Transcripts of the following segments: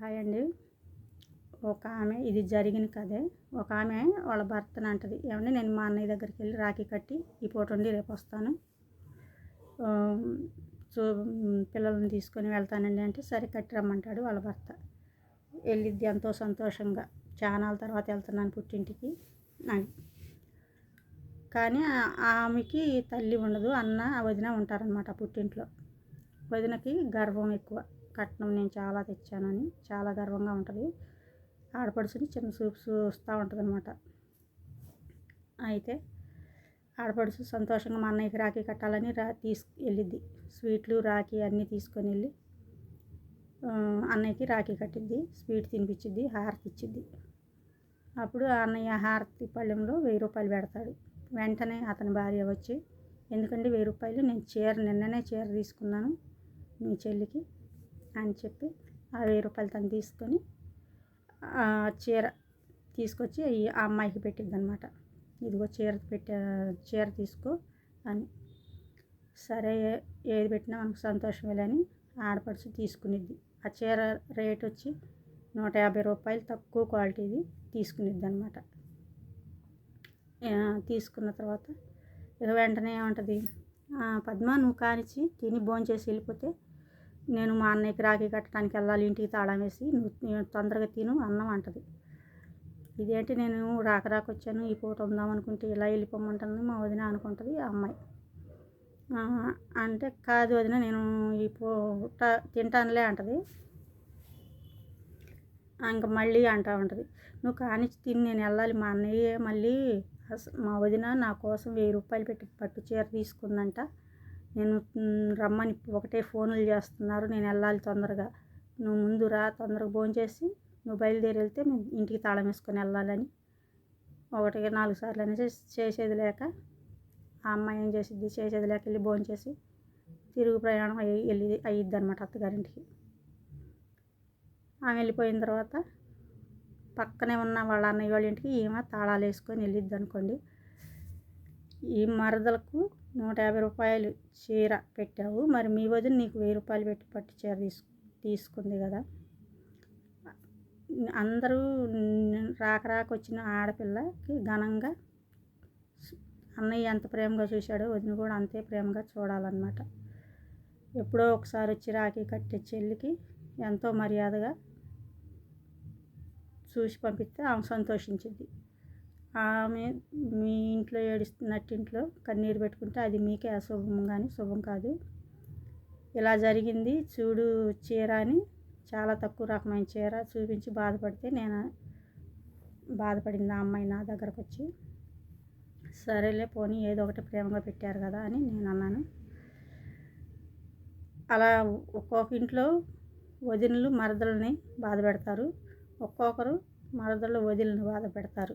Hi అండి. ఒక ఆమె ఇది జరిగిన కదే ఒక ఆమె వాళ్ళ భర్తను అంటది. ఏమంటే నేను మా అన్నయ్య దగ్గరికి వెళ్ళి రాఖీ కట్టి ఈ పూట ఉండి రేపు వస్తాను. చూ పిల్లల్ని తీసుకొని వెళ్తానండి అంటే సరే కట్టి రమ్మంటాడు వాళ్ళ భర్త. వెళ్ళిద్ది ఎంతో సంతోషంగా. చానాల తర్వాత వెళ్తున్నాను పుట్టింటికి. అని కానీ ఆమెకి తల్లి ఉండదు అన్న వదిన ఉంటారనమాట పుట్టింట్లో. వదినకి గర్వం ఎక్కువ. కట్నం నేను చాలా తెచ్చానని చాలా గర్వంగా ఉంటుంది. ఆడపడుచుని చిన్న చూపు చూస్తూ ఉంటుంది అనమాట అయితే ఆడపడుచు సంతోషంగా మా అన్నయ్యకి రాఖీ కట్టాలని రా తీసు వెళ్ళిద్ది. స్వీట్లు రాఖీ అన్నీ తీసుకొని వెళ్ళి అన్నయ్యకి రాఖీ కట్టిద్ది. స్వీట్ తినిపించిద్ది హారతి ఇచ్చిద్ది. అప్పుడు అన్నయ్య హారతి పళ్ళెంలో వెయ్యి రూపాయలు పెడతాడు. వెంటనే అతని భార్య వచ్చి ఎందుకంటే వెయ్యి రూపాయలు? నేను చీర నిన్ననే చీర తీసుకున్నాను మీ చెల్లికి. అని చెప్పి ఆ వెయ్యి రూపాయలు తను తీసుకొని చీర తీసుకొచ్చి ఆ అమ్మాయికి పెట్టింది అనమాట ఇదిగో చీర పెట్టే చీర తీసుకో అని. సరే ఏది పెట్టినా మనకు సంతోషమేలే అని ఆడపడుచు తీసుకునిద్ది. ఆ చీర రేట్ వచ్చి నూట యాభై రూపాయలు తక్కువ క్వాలిటీది తీసుకునిద్ది అనమాట తీసుకున్న తర్వాత ఇక వెంటనే ఏమంటుంది? పద్మ నువ్వు కానిచ్చి తిని భోంచేసి వెళ్ళిపోతే నేను మా అన్నయ్యకి రాఖీ కట్టడానికి వెళ్ళాలి ఇంటికి తాళం వేసి నువ్వు తొందరగా తిను అన్నం అంటది. ఇదేంటి నేను రాక రాక వచ్చాను ఈ పూట ఉందాం అనుకుంటే ఇలా వెళ్ళిపోమంటుంది మా వదిన అనుకుంటుంది ఆ అమ్మాయి. అంటే కాదు వదిన నేను ఈ పూట తింటానులే అంటది. ఇంకా మళ్ళీ అంటూ ఉంటుంది. నువ్వు కానిచ్చి తిని నేను వెళ్ళాలి మా అన్నయ్య మళ్ళీ మా వదిన నా కోసం వెయ్యి రూపాయలు పెట్టి పట్టు చీర తీసుకుందంట. నేను రమ్మని ఒకటే ఫోన్లు చేస్తున్నారు. నేను వెళ్ళాలి తొందరగా. నువ్వు ముందు రా తొందరగా భోంచేసి నువ్వు బయలుదేరి వెళ్తే మేము ఇంటికి తాళం వేసుకొని వెళ్ళాలని. ఒకటికి నాలుగు సార్లు అనేసి చేసేది లేక ఆ అమ్మాయి ఏం చేసిద్ది? చేసేది లేక వెళ్ళి భోంచేసి తిరుగు ప్రయాణం అయ్యి వెళ్ళి అయ్యిద్ది అనమాట అత్తగారింటికి. ఆమె వెళ్ళిపోయిన తర్వాత పక్కనే ఉన్న వాళ్ళ అన్నయ్య వాళ్ళ ఇంటికి ఈమె తాళాలు వేసుకొని వెళ్ళిద్ది అనుకోండి. ఈ మరదలకు నూట యాభై రూపాయలు చీర పెట్టావు. మరి మీ వదిన నీకు వెయ్యి రూపాయలు పెట్టి పట్టు చీర తీసు తీసుకుంది కదా. అందరూ రాక రాక వచ్చిన ఆడపిల్లకి ఘనంగా అన్నయ్య ఎంత ప్రేమగా చూశాడో వదిన కూడా అంతే ప్రేమగా చూడాలన్నమాట. ఎప్పుడో ఒకసారి వచ్చి రాఖీ కట్టే చెల్లికి ఎంతో మర్యాదగా చూసి పంపిస్తే ఆమె సంతోషించింది. ఆమె మీ ఇంట్లో ఏడుస్తున్నట్టింట్లో కన్నీరు పెట్టుకుంటే అది మీకే అశుభం కానీ శుభం కాదు. ఇలా జరిగింది. చూడు చీర అని చాలా తక్కువ రకమైన చీర చూపించి బాధపడితే నేను బాధపడింది ఆ అమ్మాయి నా దగ్గరకు వచ్చి సరేలే పోనీ ఏదో ఒకటి ప్రేమగా పెట్టారు కదా అని నేను అన్నాను. అలా ఒక్కొక్క ఇంట్లో వదినలు మరదలని బాధ పెడతారు. ఒక్కొక్కరు మరదలు వదిలిని బాధ పెడతారు.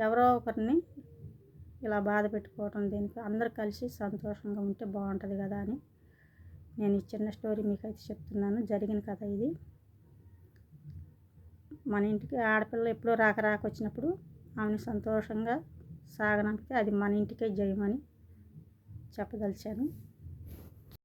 ఎవరో ఒకరిని ఇలా బాధ పెట్టుకోవటం దీనికి అందరు కలిసి సంతోషంగా ఉంటే బాగుంటుంది కదా అని నేను ఈ చిన్న స్టోరీ మీకు అయితే చెప్తున్నాను. జరిగిన కథ ఇది. మన ఇంటికి ఆడపిల్ల ఎప్పుడో రాక రాక వచ్చినప్పుడు ఆమెను సంతోషంగా సాగనంపితే అది మన ఇంటికే జయమని చెప్పదలిచాను.